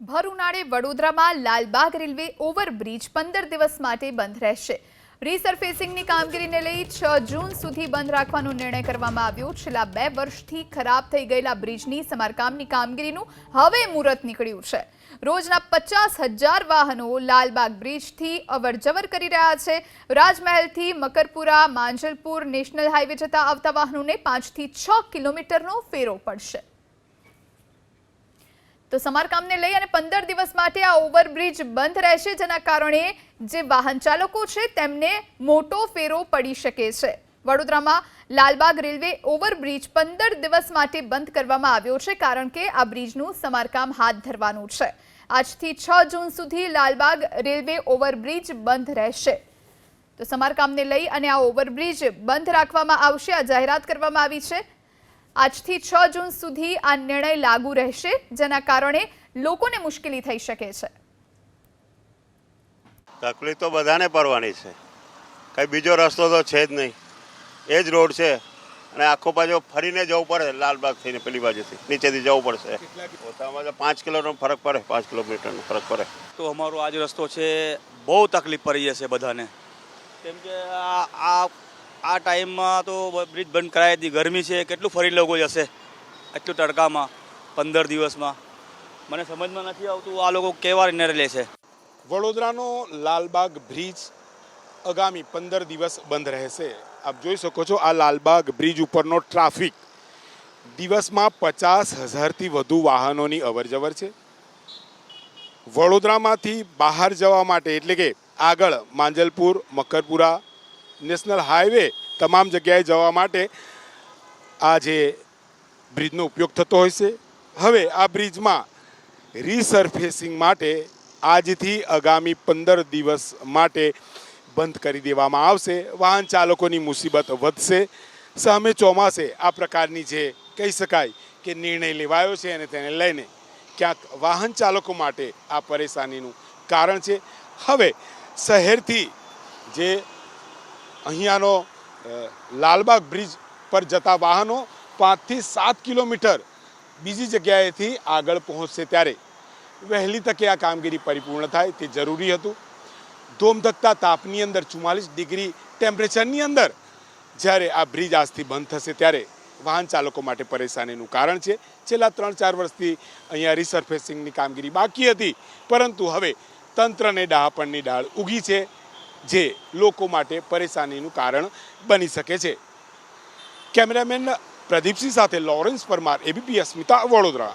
ભર ઉનાળે વડોદરામાં Lalbaug railway overbridge પંદર દિવસ માટે બંધ રહેશે. રીસર્ફેસિંગની કામગીરીને લઈ છ જૂન સુધી બંધ રાખવાનો નિર્ણય કરવામાં આવ્યો. છેલ્લા બે વર્ષથી ખરાબ થઈ ગયેલા બ્રિજની સમારકામની કામગીરીનું હવે મુહૂર્ત નીકળ્યું છે. રોજના પચાસ હજાર વાહનો લાલબાગ બ્રિજથી અવરજવર કરી રહ્યા છે. રાજમહેલથી મકરપુરા, માંજલપુર, નેશનલ હાઈવે જતા આવતા વાહનોને પાંચથી છ કિલોમીટરનો ફેરો પડશે. તો સમારકામને લઈ અને પંદર દિવસ માટે આ ઓવરબ્રિજ બંધ રહેશે, જેના કારણે જે વાહન ચાલકો છે તેમને મોટો ફેરો પડી શકે છે. વડોદરામાં લાલબાગ રેલવે ઓવરબ્રિજ પંદર દિવસ માટે બંધ કરવામાં આવ્યો છે, કારણ કે આ બ્રિજનું સમારકામ હાથ ધરવાનું છે. આજથી છ જૂન સુધી લાલબાગ રેલવે ઓવરબ્રિજ બંધ રહેશે. તો સમારકામને લઈ અને આ ઓવરબ્રિજ બંધ રાખવામાં આવશે. આ જાહેરાત કરવામાં આવી છે. આજથી છ જૂન સુધી આ નિર્ણય લાગુ રહેશે જેના કારણે લોકોને મુશ્કેલી થઈ શકે છે. તકલીફ તો બધાને પડવાની છે. કંઈ બીજો રસ્તો તો છે જ નહીં. એ જ રોડ છે. અને આખો બાજુ ફરીને જવું પડે લાલબાગ થઈને પેલી બાજુથી. નીચેથી જવું પડશે. પોતામાં તો પાંચ કિલોનો ફરક પડે. પાંચ કિલોમીટરનો ફરક પડે. તો અમારો આજ રસ્તો છે. બહુ તકલીફ પડી જશે બધાને. કેમ કે આ આ ટાઈમમાં તો બ્રિજ બંધ કરાવી હતી ગરમી છે, કેટલું ફરી લોકો જશે? એટલું તડકામાં, પંદર દિવસમાં. મને સમજમાં નથી આવતું આ લોકો કેવા નિર્ણય લે છે. વડોદરાનો લાલબાગ બ્રિજ આગામી પંદર દિવસ બંધ રહેશે. આપ જોઈ શકો છો આ લાલબાગ બ્રિજ ઉપરનો ટ્રાફિક. દિવસમાં પચાસ હજારથી વધુ વાહનોની અવરજવર છે. વડોદરામાંથી બહાર જવા માટે એટલે કે આગળ માંજલપુર, મકરપુરા નેશનલ હાઈવે તમામ જગ્યાએ જવા માટે આ જે બ્રિજનો ઉપયોગ થતો હોય છે. હવે આ બ્રિજમાં રીસર્ફેસિંગ માટે આજથી આગામી પંદર દિવસ માટે બંધ કરી દેવામાં આવશે. વાહન ચાલકોની મુસીબત વધશે. સામે ચોમાસે આ પ્રકારની જે કહી શકાય કે નિર્ણય લેવાયો છે અને તેને લઈને ક્યાંક વાહન ચાલકો માટે આ પરેશાનીનું કારણ છે. હવે શહેરથી જે અહીંયાનો લાલબાગ બ્રિજ પર જતા વાહનો પાંચથી સાત કિલોમીટર બીજી જગ્યાએથી આગળ પહોંચશે ત્યારે. વહેલી તકે આ કામગીરી પરિપૂર્ણ થાય તે જરૂરી હતું. ધોમધકતા તાપની અંદર ચુમ્માલીસ ડિગ્રી ટેમ્પરેચરની અંદર જ્યારે આ બ્રિજ આજથી બંધ થશે ત્યારે વાહન ચાલકો માટે પરેશાનીનું કારણ છે. છેલ્લા ત્રણ ચાર વર્ષથી અહીંયા રિસર્ફેસિંગની કામગીરી બાકી હતી, પરંતુ હવે તંત્રને ડહાપણની ડાળ ઉગી છે. જે લોકો માટે પરેશાનીનું કારણ બની શકે છે. કેમેરામેન પ્રદીપસિંહ સાથે લોરેન્સ પરમાર એબીપી અસ્મિતા વડોદરા.